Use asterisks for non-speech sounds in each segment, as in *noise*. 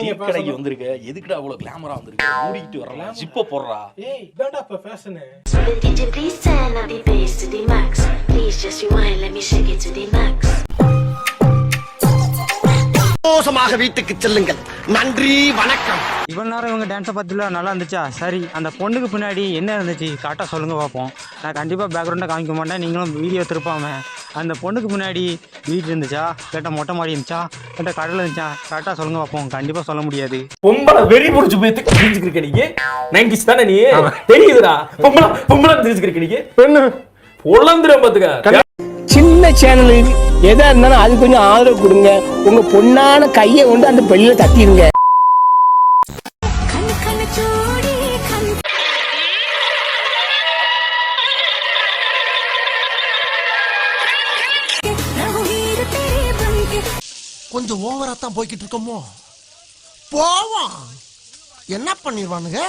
நீங்க கடைக்கு வந்திருக்க. எதுக்குடா அவ்வளவு கிளாமரா வந்திருக்க? மூடிக்கிட்டு வரலாம் ஜிப்ப போடுறா. ஏய் இதான்டா இப்ப fashion DJ please turn up the bass to the max. Please just rewind, let me shake it to the max. சந்தோஷமாக வீட்டுக்கு செல்லுங்கள். நன்றி வணக்கம். இவ்வளோ நேரம் இவங்க டான்ஸை பார்த்துல நல்லா இருந்துச்சா? சரி அந்த பொண்ணுக்கு பின்னாடி என்ன இருந்துச்சு? கரெக்டாக சொல்லுங்க பார்ப்போம். நான் கண்டிப்பாக பேக்ரவுண்டை காமிக்க மாட்டேன். நீங்களும் வீடியோ திருப்பாம அந்த பொண்ணுக்கு முன்னாடி வீடு இருந்துச்சா கேட்ட மொட்டை மாடி இருந்துச்சா? கேட்ட கடல் இருந்துச்சா? கரெக்டாக சொல்லுங்க பார்ப்போம் கண்டிப்பாக சொல்ல முடியாது. பொம்பளை வெறி புடிச்சு போய் தெரிஞ்சுக்கிருக்க நீங்க? நைன்டிஸ் தானே நீ? தெரியுதுடா. பொம்பளை பொம்பளை தெரிஞ்சுக்கிருக்க நீங்க? பெண்ணு. பொழந்துடும் பாத்துக்க. சின்ன சேனல் எதா இருந்தாலும் அது கொஞ்சம் ஆதரவு கொடுங்க. உங்க பொண்ணான கையை கொண்டு அந்த பெல்லில தட்டிடுங்க கொஞ்சம் ஓவரா தான் போய்கிட்டு இருக்கோமோ? போவோம். என்ன பண்ணிடுவானுங்க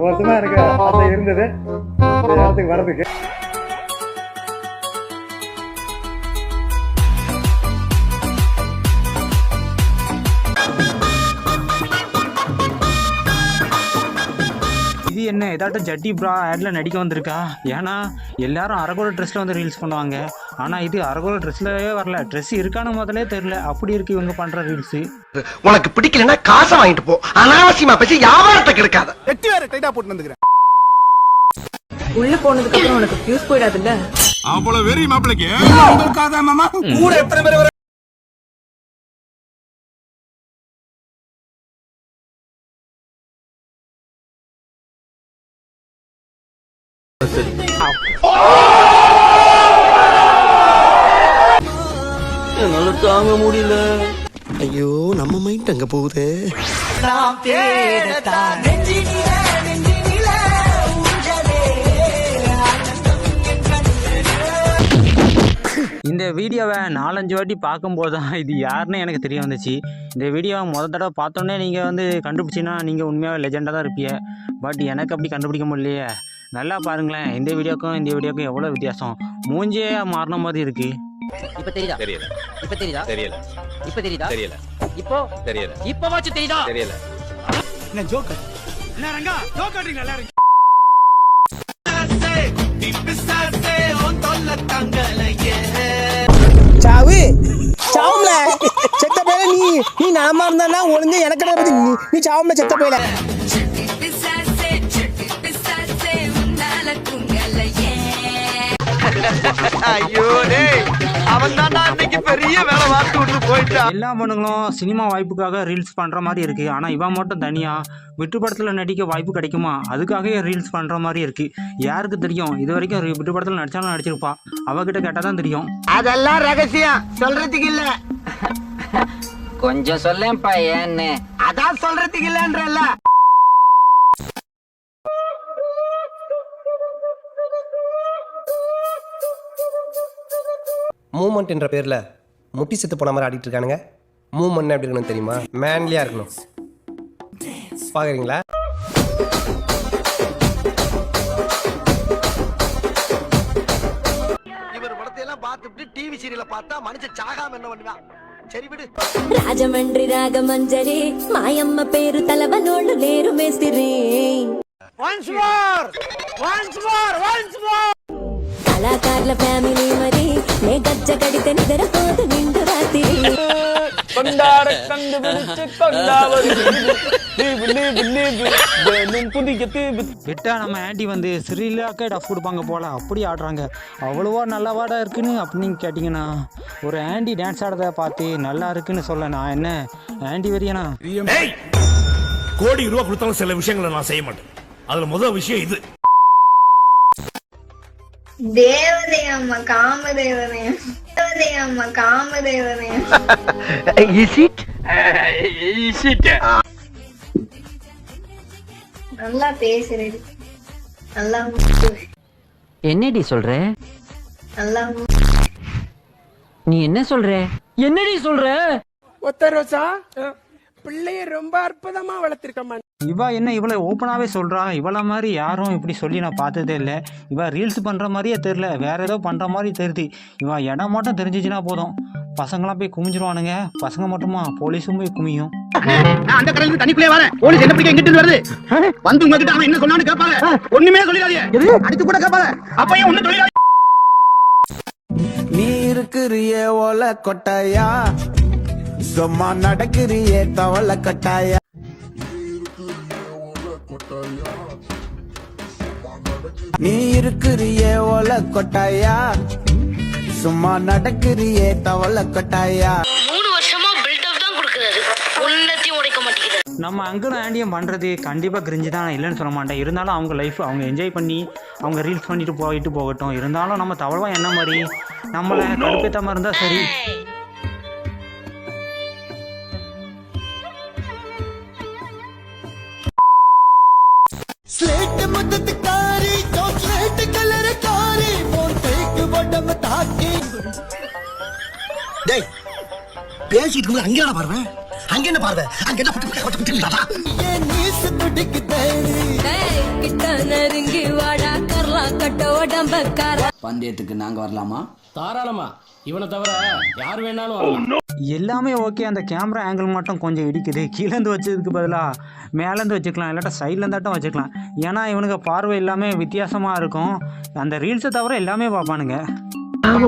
மோசமாக இருக்கு. அந்த இருந்தது. வரதுக்கு என்ன ஏதாட்டும் ஜட்டி ப்ரா ஆடில் நடிக்க வந்திருக்கா? ஏன்னா எல்லாரும் அரகோல ட்ரெஸ்ஸில் வந்து ரீல்ஸ் பண்ணுவாங்க. ஆனால் இது அரகோல ட்ரெஸ்லவே வரல. ட்ரெஸ் இருக்கான முதலே தெரில அப்படி இருக்கு இவங்க பண்ணுற ரீல்ஸு உனக்கு பிடிக்கலன்னா காசை வாங்கிட்டு போ. அனாவசியமா பேசி வியாபாரத்தை கெடுக்காத. உள்ள போனதுக்கு அப்புறம் உனக்கு ஃபியூஸ் போயிடாதுல்ல? என்னால தாங்க முடியல. ஐயோ நம்ம மைண்ட் அங்க போகுது. இந்த வீடியோவை நாலஞ்சு வாட்டி பார்க்கும்போது தான் இது யாருன்னு எனக்கு தெரிய வந்துச்சு. இந்த வீடியோவை முத தடவை பார்த்தோன்னே நீங்கள் வந்து கண்டுபிடிச்சின்னா நீங்கள் உண்மையாக லெஜெண்டாக தான் இருப்பீங்க. பட் எனக்கு அப்படி கண்டுபிடிக்க முடியலையே. நல்லா பாருங்களேன். இந்த வீடியோக்கும் இந்த வீடியோக்கும் எவ்வளோ வித்தியாசம்? மூஞ்சே மாறின மாதிரி இருக்குது இப்ப தெரியுதா? தெரியல. இப்ப தெரியுதா? தெரியல. இப்ப தெரியுதா? தெரியல. இப்போ? தெரியல. இப்பவாச்சும் தெரியுதா? தெரியல. சாவு. சாவும்ல. செத்த போயில நீ நீ நலமா இருந்தா ஒழுங்கு எனக்கு என்ன நீ நீ சாவும்ல செத்த போயில ஐயோ டேய் அவன் தான்டா இன்னைக்கு பெரிய வேலை பார்த்து விட்டு போயிட்டான் எல்லா பொண்ணுங்களும் சினிமா வாய்ப்புக்காக ரீல்ஸ் பண்ணுற மாதிரி இருக்குது ஆனால் இவன் மட்டும் தனியாக விட்டு படத்தில் நடிக்க வாய்ப்பு கிடைக்குமா? அதுக்காகவே ரீல்ஸ் பண்ணுற மாதிரி இருக்குது யாருக்கு தெரியும்? இது வரைக்கும் விட்டு படத்தில் நடிச்சாலும் நடிச்சிருப்பா. அவகிட்ட கேட்டால் தான் தெரியும். அதெல்லாம் ரகசியம். சொல்றதுக்கு இல்ல. கொஞ்சம் சொல்லேன்ப்பா ஏன்னு. அதான் சொல்றதுக்கு இல்லன்றல்ல. மூமெண்ட் என்ற பேர்ல முட்டி செத்து போன மாதிரி ஆடிட்டு இருக்கானுங்க மூமெண்ட் எப்படி இருக்கணும் தெரியுமா மேன்லியா இருக்கணும் பாக்குறீங்களா இவர் படத்தை எல்லாம் பார்த்துட்டு டிவி சீரியல பார்த்தா மனுஷன் சாகாம என்ன பண்ணுவான் சரி விடு రాజమండ్రి రాగమంజరి మాయమ్మ పేరు తలవనోళ్ళు లేరు మేస్తిరి కళాకారుల ఫ్యామిలీ మరి నే గజ్జ కడితే నిద్రపోదు ನೇ ಗಜ್ಜ ಕಡಿತ விட்டா நம்ம ஆண்டி வந்து ஸ்ரீலாக்கே டஃப் கொடுப்பாங்க போல. அப்படி ஆடுறாங்க. அவ்வளோவா நல்லவாடா இருக்குன்னு அப்படின்னு கேட்டிங்கன்னா ஒரு ஆண்டி டான்ஸ் ஆடுறத பார்த்து நல்லா இருக்குன்னு சொல்ல நான் என்ன? ஆண்டி வரியனா கோடி ரூபா கொடுத்தாலும் சில விஷயங்களை நான் செய்ய மாட்டேன். அதில் முதல் விஷயம் இது. தேவதை அம்மா காமதேவனே. தேவதை அம்மா காமதேவனே *laughs* நல்லா பேசுறேன் நல்லா என்னடி சொல்ற? நல்லா நீ என்ன சொல்ற? என்னடி சொல்ற? ஒத்த ரோசா பிள்ளைய ரொம்ப அற்புதமா வளர்த்திருக்கம்மா. இவ என்ன இவ்வளோ ஓப்பனாகவே சொல்கிறா இவளை மாதிரி யாரும் இப்படி சொல்லி நான் பார்த்ததே இல்லை. இவ ரீல்ஸ் பண்ணுற மாதிரியே தெரில வேற ஏதோ பண்ணுற மாதிரி தெரியுது. இவ இடம் மட்டும் தெரிஞ்சிச்சுன்னா போதும். பசங்களாம் போய் குமிஞ்சிருவானுங்க. பசங்க மட்டுமா? போலீஸும் போய் குமியும். நான் அந்த கடையில தண்ணிக்குள்ளே வரேன். போலீஸ் என்ன பிடிக்க எங்கிட்டு வருது? வந்து உங்ககிட்ட அவன் என்ன சொன்னான்னு கேட்பாங்க ஒண்ணுமே சொல்லிடாதீங்க அடிச்சு கூட கேட்பாங்க அப்ப ஏன் ஒண்ணு சொல்லிடாதீங்க நீ இருக்கிறிய ஓல கொட்டாயா சும்மா நடக்கிறிய தவள கட்டாயா நீ இருக்கிறிய ஓல கொட்டாயா? சும்மா நடக்கிறிய தவள கொட்டாயா? மூணு வருஷமா பில்டப் தான் கொடுக்கறாரு ஒன்னத்தையும் உடைக்க மாட்டேங்கிறாரு நம்ம அங்கிளும் ஆண்டியும் பண்ணுறது கண்டிப்பாக கிரிஞ்சு தான். இல்லைன்னு சொல்ல மாட்டேன். இருந்தாலும் அவங்க லைஃப் அவங்க என்ஜாய் பண்ணி அவங்க ரீல்ஸ் பண்ணிட்டு போயிட்டு போகட்டும். இருந்தாலும் நம்ம தவளவா என்ன மாதிரி? நம்மளை கடுப்பேற்றாமல் இருந்தால் சரி. உடம்பு தாக்கி. டேய் பேசிட்டு இருக்கும்போது அங்கே என்ன பாருவேன் அங்க என்ன பாருவேன் அங்க என்ன பட்டு பட்டு பட்டு ஏன் நீசு துடிக்கு தேடி கிட்ட நெருங்கி வாடா கரலா கட்ட உடம்பக்கார பந்தயத்துக்கு நாங்க வரலாமா? தாராளமா. இவனை தவிர யார் வேணாலும் வரலாம். எல்லாமே ஓகே அந்த கேமரா ஆங்கிள் மட்டும் கொஞ்சம் இடிக்குது கீழேருந்து வச்சதுக்கு பதிலாக மேலேருந்து வச்சுக்கலாம் இல்லாட்டா சைட்லேருந்தாட்டும் வச்சுக்கலாம் ஏன்னா இவனுக்கு பார்வை எல்லாமே வித்தியாசமாக இருக்கும் அந்த ரீல்ஸை தவிர எல்லாமே பார்ப்பானுங்க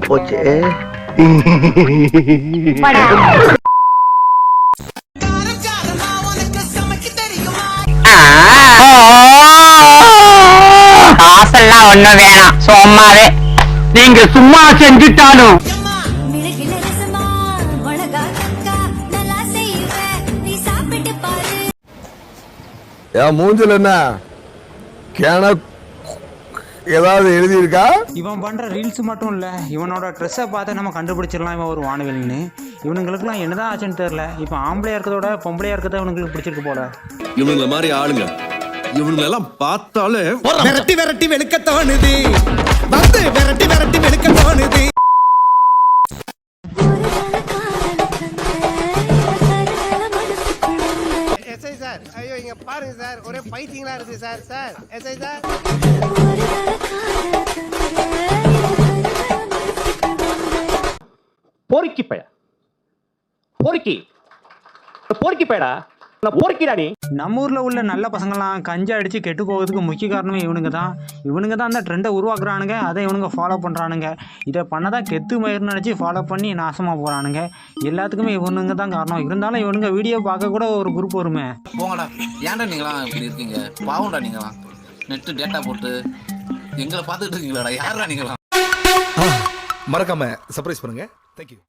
போச்சு காசெல்லாம் ஒண்ணும் வேணாம் சும்மாவே நீங்க சும்மா செஞ்சுட்டாலும் என் மூஞ்சில என்ன? கேன ஏதாவது எழுதியிருக்கா? இவன் பண்ணுற ரீல்ஸ் மட்டும் இல்லை. இவனோட ட்ரெஸ்ஸை பார்த்து நம்ம கண்டுபிடிச்சிடலாம் இவன் ஒரு வானவில்னு இவனுங்களுக்குலாம் என்னதான் ஆச்சுன்னு தெரில இப்போ ஆம்பளையா இருக்கிறதோட பொம்பளையா இருக்கிறத இவனுங்களுக்கு பிடிச்சிருக்கு போல. இவனுங்கள மாதிரி ஆளுங்க. இவனுங்க எல்லாம் பார்த்தாலே விரட்டி விரட்டி வெளுக்க தோணுது. வந்து விரட்டி விரட்டி வெளுக்க தோணுது. சார் ஒரே பைத்தியங்களா இருக்கு சார் சார். SI sir. பொறுக்கி பய பொறுக்கி பொறுக்கி பயடா பொறுக்கிடா நீ? நம்ம ஊரில் உள்ள நல்ல பசங்களாம் கஞ்சா அடித்து கெட்டு போகிறதுக்கு முக்கிய காரணமே இவனுங்க தான். இவனுங்க தான் அந்த ட்ரெண்டை உருவாக்குறானுங்க. அதை இவனுங்க ஃபாலோ பண்ணுறானுங்க இதை பண்ணதான் கெத்து மயிர்னு நினச்சி ஃபாலோ பண்ணி நாசமாக போகிறானுங்க எல்லாத்துக்குமே இவனுங்க தான் காரணம். இருந்தாலும் இவனுங்க வீடியோ பார்க்க கூட ஒரு குரூப் வருமே. போங்கடா. ஏன்டா நீங்களாம் இப்படி இருக்கீங்க? பாவம்டா நீங்களாம். நெட்டு டேட்டா போட்டு எங்களை பார்த்துட்டு இருக்கீங்களாடா? யாரா நீங்களாம்? மறக்காம சர்ப்ரைஸ் பண்ணுங்க. தேங்க்யூ